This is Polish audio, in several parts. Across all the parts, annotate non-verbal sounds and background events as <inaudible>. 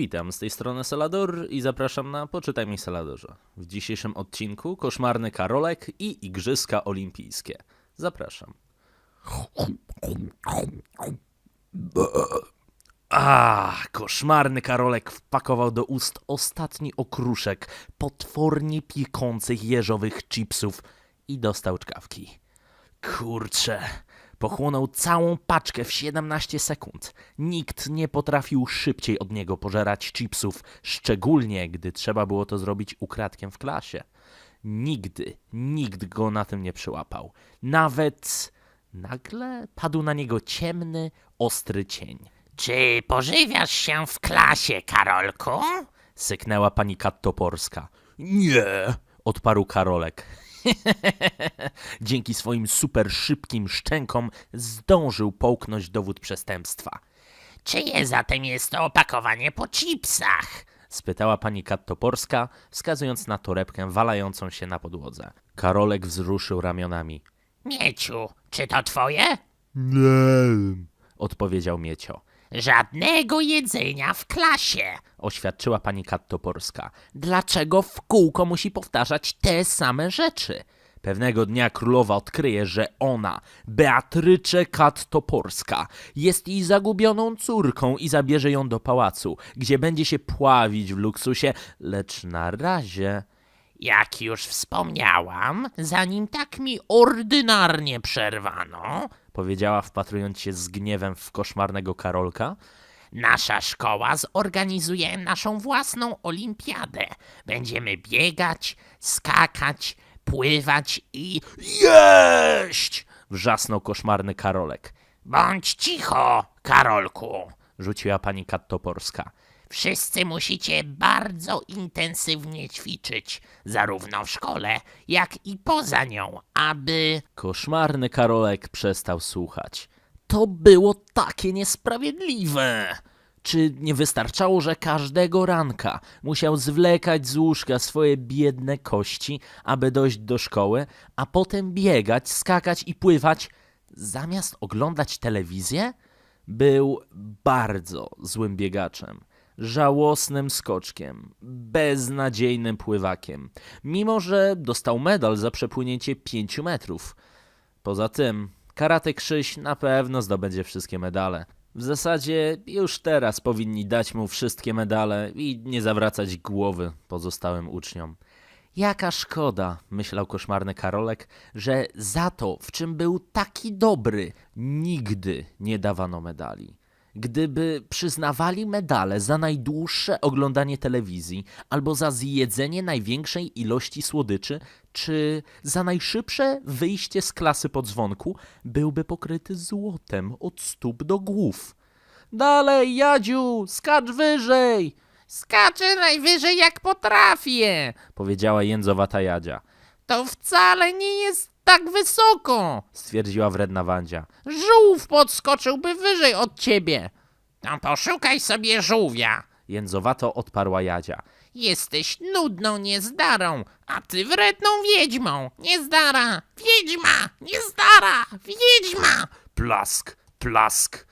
Witam, z tej strony Salador i zapraszam na Poczytaj mi Saladorze. W dzisiejszym odcinku koszmarny Karolek i Igrzyska Olimpijskie. Zapraszam. A, koszmarny Karolek wpakował do ust ostatni okruszek potwornie piekących jeżowych chipsów i dostał czkawki. Kurczę, pochłonął całą paczkę w 17 sekund. Nikt nie potrafił szybciej od niego pożerać chipsów, szczególnie gdy trzeba było to zrobić ukradkiem w klasie. Nigdy, nikt go na tym nie przyłapał. Nawet nagle padł na niego ciemny, ostry cień. Czy pożywiasz się w klasie, Karolku? Syknęła pani Kattoporska. Nie, odparł Karolek. <laughs> Dzięki swoim super szybkim szczękom zdążył połknąć dowód przestępstwa. Czyje zatem jest to opakowanie po chipsach? spytała pani Kattoporska, wskazując na torebkę walającą się na podłodze. Karolek wzruszył ramionami. Mieciu, czy to twoje? Nie, odpowiedział Miecio. Żadnego jedzenia w klasie. Oświadczyła pani Kattoporska. Dlaczego w kółko musi powtarzać te same rzeczy? Pewnego dnia królowa odkryje, że ona, Beatrycze Kattoporska, jest jej zagubioną córką i zabierze ją do pałacu, gdzie będzie się pławić w luksusie, lecz na razie... Jak już wspomniałam, zanim tak mi ordynarnie przerwano, Powiedziała, wpatrując się z gniewem w koszmarnego Karolka. nasza szkoła zorganizuje naszą własną olimpiadę. Będziemy biegać, skakać, pływać i Jeść! Wrzasnął koszmarny Karolek. bądź cicho, Karolku. Rzuciła pani Kattoporska. Wszyscy musicie bardzo intensywnie ćwiczyć, zarówno w szkole, jak i poza nią, aby. Koszmarny Karolek przestał słuchać. To było takie niesprawiedliwe! Czy nie wystarczało, że każdego ranka musiał zwlekać z łóżka swoje biedne kości, aby dojść do szkoły, a potem biegać, skakać i pływać, zamiast oglądać telewizję? Był bardzo złym biegaczem, żałosnym skoczkiem, beznadziejnym pływakiem, mimo że dostał medal za przepłynięcie pięciu metrów. Poza tym, Karate Krzyś na pewno zdobędzie wszystkie medale. W zasadzie już teraz powinni dać mu wszystkie medale i nie zawracać głowy pozostałym uczniom. Jaka szkoda, myślał koszmarny Karolek, że za to, w czym był taki dobry, nigdy nie dawano medali. Gdyby przyznawali medale za najdłuższe oglądanie telewizji, albo za zjedzenie największej ilości słodyczy, czy za najszybsze wyjście z klasy po dzwonku, byłby pokryty złotem od stóp do głów. Dalej, Jadziu, skacz wyżej! Skaczę najwyżej jak potrafię. powiedziała jędzowata Jadzia. To wcale nie jest tak wysoko. Stwierdziła wredna Wandzia. Żółw podskoczyłby wyżej od ciebie. To poszukaj sobie żółwia. Jędzowato odparła Jadzia. Jesteś nudną niezdarą, a ty wredną wiedźmą. Niezdara, wiedźma, niezdara, wiedźma. Plask, plask.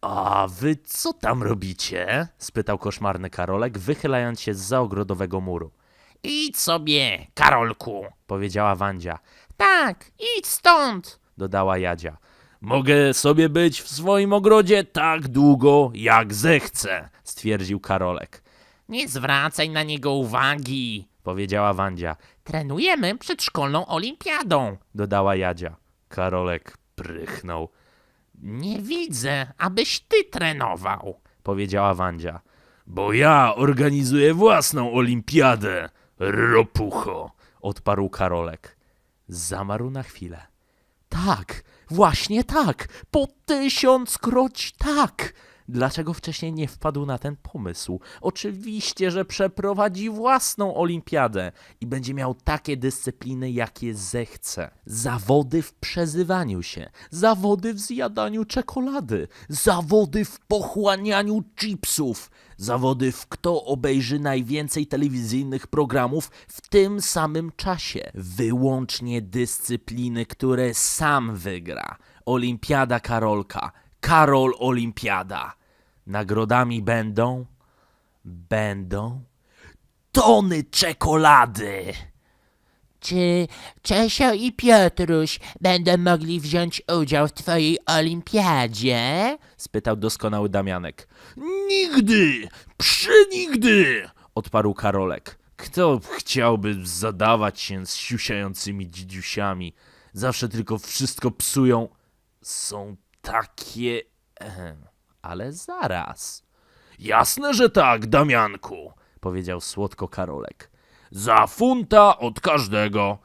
A wy co tam robicie? spytał koszmarny Karolek, wychylając się z za ogrodowego muru. Idź sobie, Karolku. Powiedziała Wandzia. Tak, idź stąd. Dodała Jadzia. Mogę sobie być w swoim ogrodzie tak długo, jak zechcę, stwierdził Karolek. Nie zwracaj na niego uwagi. Powiedziała Wandzia. Trenujemy przed szkolną olimpiadą. Dodała Jadzia. Karolek prychnął. Nie widzę, abyś ty trenował. Powiedziała Wandzia. Bo ja organizuję własną olimpiadę, ropucho, odparł Karolek. Zamarł na chwilę. Tak, właśnie tak, po tysiąckroć tak. Dlaczego wcześniej nie wpadł na ten pomysł? Oczywiście, że przeprowadzi własną olimpiadę i będzie miał takie dyscypliny, jakie zechce. Zawody w przezywaniu się, zawody w zjadaniu czekolady, zawody w pochłanianiu chipsów, zawody w kto obejrzy najwięcej telewizyjnych programów w tym samym czasie. Wyłącznie dyscypliny, które sam wygra. Olimpiada Karolka. Karol Olimpiada. Nagrodami będą Będą tony czekolady. Czy Czesio i Piotruś będą mogli wziąć udział w twojej olimpiadzie? spytał doskonały Damianek. Nigdy! Przenigdy! odparł Karolek. Kto chciałby zadawać się z siusiającymi dzidziusiami? Zawsze tylko wszystko psują. Są takie... Ale zaraz. Jasne, że tak, Damianku, powiedział słodko Karolek. Za funta od każdego.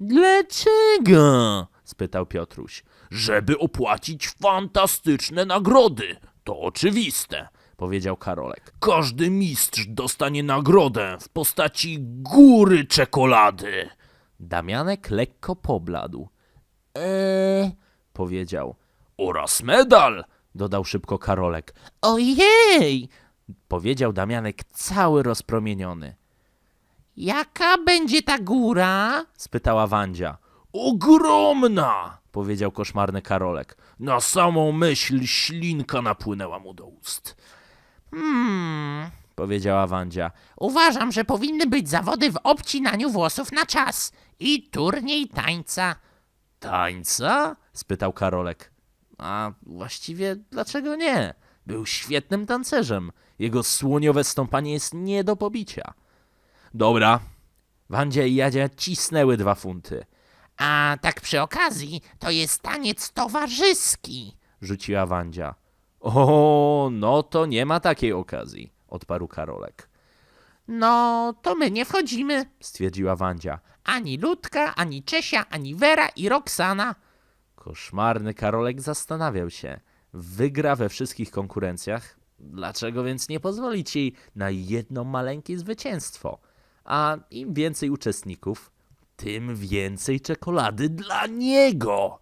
Dlaczego? spytał Piotruś. Żeby opłacić fantastyczne nagrody. To oczywiste, powiedział Karolek. Każdy mistrz dostanie nagrodę w postaci góry czekolady. Damianek lekko pobladł. Eee, powiedział. Oraz medal, dodał szybko Karolek. Ojej! Powiedział Damianek cały rozpromieniony. Jaka będzie ta góra? spytała Wandzia. Ogromna! powiedział koszmarny Karolek. Na samą myśl ślinka napłynęła mu do ust. Hmm. Powiedziała Wandzia. Uważam, że powinny być zawody w obcinaniu włosów na czas i turniej tańca. Tańca? spytał Karolek. A właściwie dlaczego nie? Był świetnym tancerzem. Jego słoniowe stąpanie jest nie do pobicia. Dobra. Wandzia i Jadzia cisnęły dwa funty. A tak przy okazji, to jest taniec towarzyski. rzuciła Wandzia. O, no to nie ma takiej okazji, odparł Karolek. No, to my nie wchodzimy. Stwierdziła Wandzia. Ani Ludka, ani Czesia, ani Wera i Roxana. Koszmarny Karolek zastanawiał się. Wygra we wszystkich konkurencjach. Dlaczego więc nie pozwolić jej na jedno maleńkie zwycięstwo? A im więcej uczestników, tym więcej czekolady dla niego.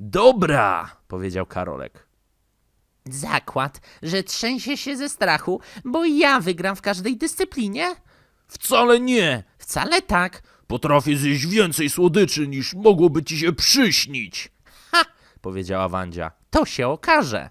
Dobra, powiedział Karolek. Zakład, że trzęsie się ze strachu, bo ja wygram w każdej dyscyplinie? Wcale nie. Wcale tak. Potrafię zjeść więcej słodyczy niż mogłoby ci się przyśnić. Powiedziała Wandzia. To się okaże.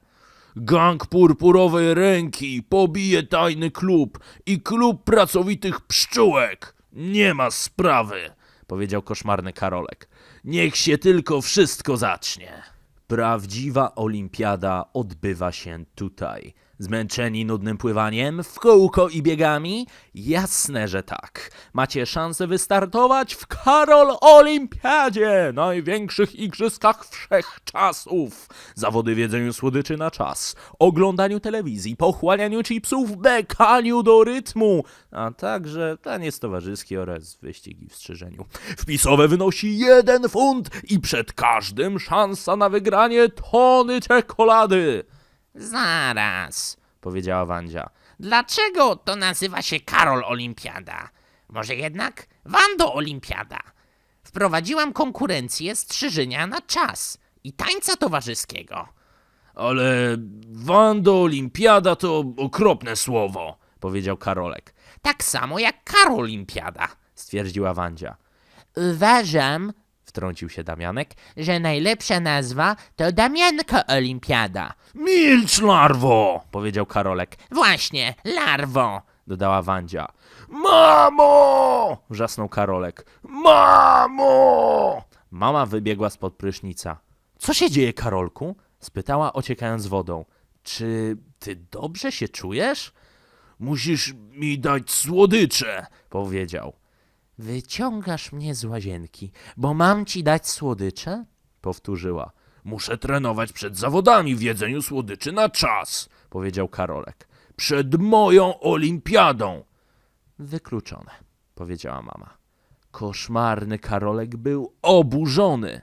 Gang purpurowej ręki pobije tajny klub i klub pracowitych pszczółek. Nie ma sprawy, powiedział koszmarny Karolek. Niech się tylko wszystko zacznie. Prawdziwa olimpiada odbywa się tutaj. Zmęczeni nudnym pływaniem, w kółko i biegami? Jasne, że tak. Macie szansę wystartować w Karol Olimpiadzie, największych igrzyskach wszechczasów. Zawody w jedzeniu słodyczy na czas, oglądaniu telewizji, pochłanianiu chipsów, bekaniu do rytmu, a także taniec towarzyski oraz wyścigi w strzyżeniu. Wpisowe wynosi jeden funt i przed każdym szansa na wygranie tony czekolady. Zaraz. Powiedziała Wandzia. Dlaczego to nazywa się Karol Olimpiada? Może jednak Wando Olimpiada? Wprowadziłam konkurencję strzyżenia na czas i tańca towarzyskiego. Ale Wando Olimpiada to okropne słowo, powiedział Karolek. Tak samo jak Karol Olimpiada. Stwierdziła Wandzia. Uważam, Wtrącił się Damianek. że najlepsza nazwa to Damianko Olimpiada. Milcz, larwo! powiedział Karolek. Właśnie, larwo. Dodała Wandzia. Mamo! wrzasnął Karolek. Mamo! Mama wybiegła spod prysznica. Co się dzieje, Karolku? spytała, ociekając wodą. Czy ty dobrze się czujesz? Musisz mi dać słodycze, powiedział. Wyciągasz mnie z łazienki, bo mam ci dać słodycze? Powtórzyła. Muszę trenować przed zawodami w jedzeniu słodyczy na czas, powiedział Karolek. Przed moją olimpiadą. Wykluczone, powiedziała mama. Koszmarny Karolek był oburzony.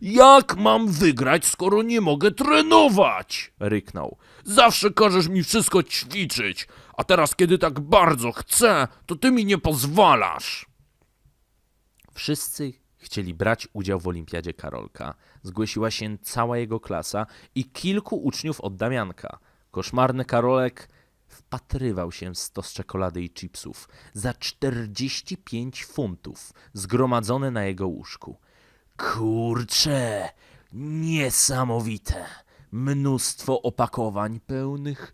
Jak mam wygrać, skoro nie mogę trenować? ryknął. Zawsze każesz mi wszystko ćwiczyć, a teraz, kiedy tak bardzo chcę, to ty mi nie pozwalasz. Wszyscy chcieli brać udział w olimpiadzie Karolka. Zgłosiła się cała jego klasa i kilku uczniów od Damianka. Koszmarny Karolek wpatrywał się w stos czekolady i chipsów za 45 funtów zgromadzone na jego łóżku. Kurcze, niesamowite. Mnóstwo opakowań pełnych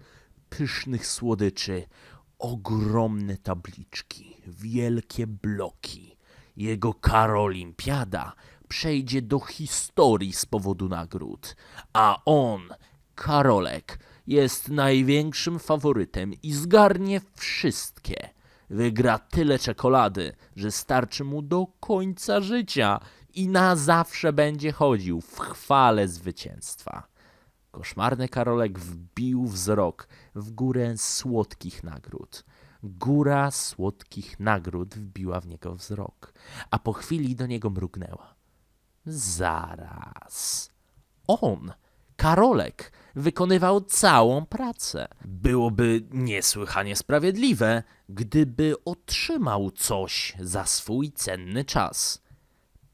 pysznych słodyczy. ogromne tabliczki, wielkie bloki. Jego Karolimpiada przejdzie do historii z powodu nagród, a on, Karolek, jest największym faworytem i zgarnie wszystkie. Wygra tyle czekolady, że starczy mu do końca życia i na zawsze będzie chodził w chwale zwycięstwa. Koszmarny Karolek wbił wzrok w górę słodkich nagród. Góra słodkich nagród wbiła w niego wzrok, a po chwili do niego mrugnęła. Zaraz. On, Karolek, wykonywał całą pracę. Byłoby niesłychanie sprawiedliwe, gdyby otrzymał coś za swój cenny czas.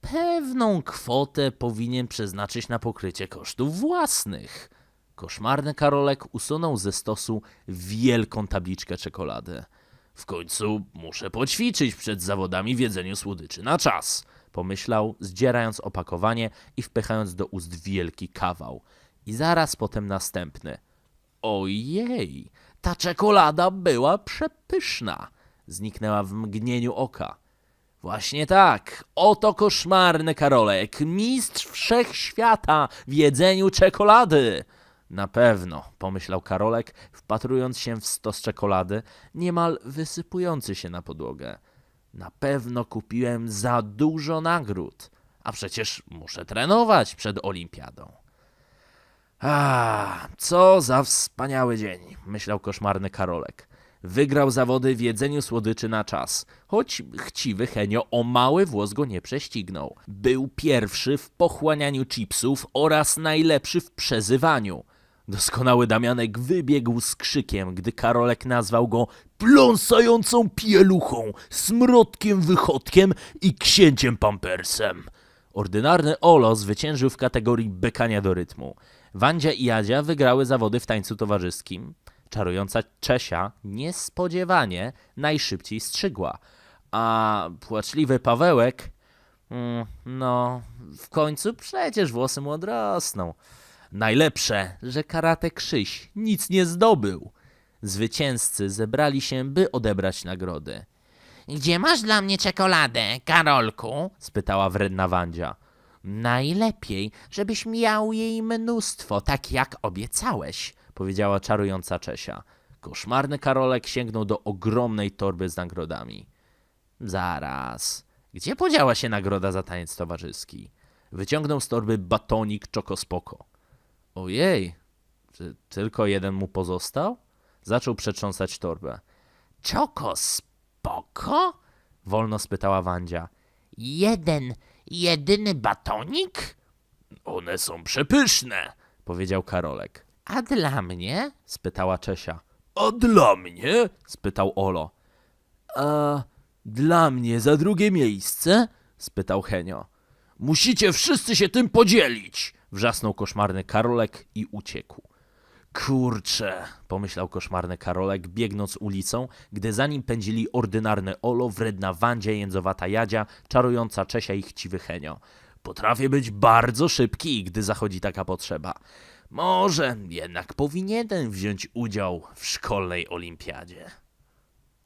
Pewną kwotę powinien przeznaczyć na pokrycie kosztów własnych. Koszmarny Karolek usunął ze stosu wielką tabliczkę czekolady. W końcu muszę poćwiczyć przed zawodami w jedzeniu słodyczy na czas, pomyślał, zdzierając opakowanie i wpychając do ust wielki kawał. I zaraz potem następny. Ojej, ta czekolada była przepyszna. Zniknęła w mgnieniu oka. Właśnie tak, oto koszmarny Karolek, mistrz wszechświata w jedzeniu czekolady. Na pewno, pomyślał Karolek, wpatrując się w stos czekolady, niemal wysypujący się na podłogę. Na pewno kupiłem za dużo nagród, a przecież muszę trenować przed olimpiadą. A, co za wspaniały dzień, myślał koszmarny Karolek. Wygrał zawody w jedzeniu słodyczy na czas, choć chciwy Henio o mały włos go nie prześcignął. Był pierwszy w pochłanianiu chipsów oraz najlepszy w przezywaniu. Doskonały Damianek wybiegł z krzykiem, gdy Karolek nazwał go pląsającą pieluchą, smrodkiem wychodkiem i księciem pampersem. Ordynarny Olo zwyciężył w kategorii bekania do rytmu. Wandzia i Jadzia wygrały zawody w tańcu towarzyskim. Czarująca Czesia niespodziewanie najszybciej strzygła, a płaczliwy Pawełek, mm, no, w końcu przecież włosy mu odrosną. Najlepsze, że karate Krzyś nic nie zdobył. Zwycięzcy zebrali się, by odebrać nagrody. Gdzie masz dla mnie czekoladę, Karolku? spytała wredna Wandzia. Najlepiej, żebyś miał jej mnóstwo, tak jak obiecałeś. powiedziała czarująca Czesia. Koszmarny Karolek sięgnął do ogromnej torby z nagrodami. Zaraz. Gdzie podziała się nagroda za taniec towarzyski? Wyciągnął z torby batonik Czokospoko. Ojej, czy tylko jeden mu pozostał? Zaczął przetrząsać torbę. Czoko spoko? Wolno spytała Wandzia. Jeden, jedyny batonik? One są przepyszne, powiedział Karolek. A dla mnie? spytała Czesia. A dla mnie? spytał Olo. A dla mnie za drugie miejsce? spytał Henio. Musicie wszyscy się tym podzielić! Wrzasnął koszmarny Karolek i uciekł. Kurcze, pomyślał koszmarny Karolek, biegnąc ulicą, gdy za nim pędzili ordynarny Olo, wredna Wandzia, jędzowata Jadzia, czarująca Czesia i chciwy Henio. Potrafię być bardzo szybki, gdy zachodzi taka potrzeba. Może jednak powinienem wziąć udział w szkolnej olimpiadzie.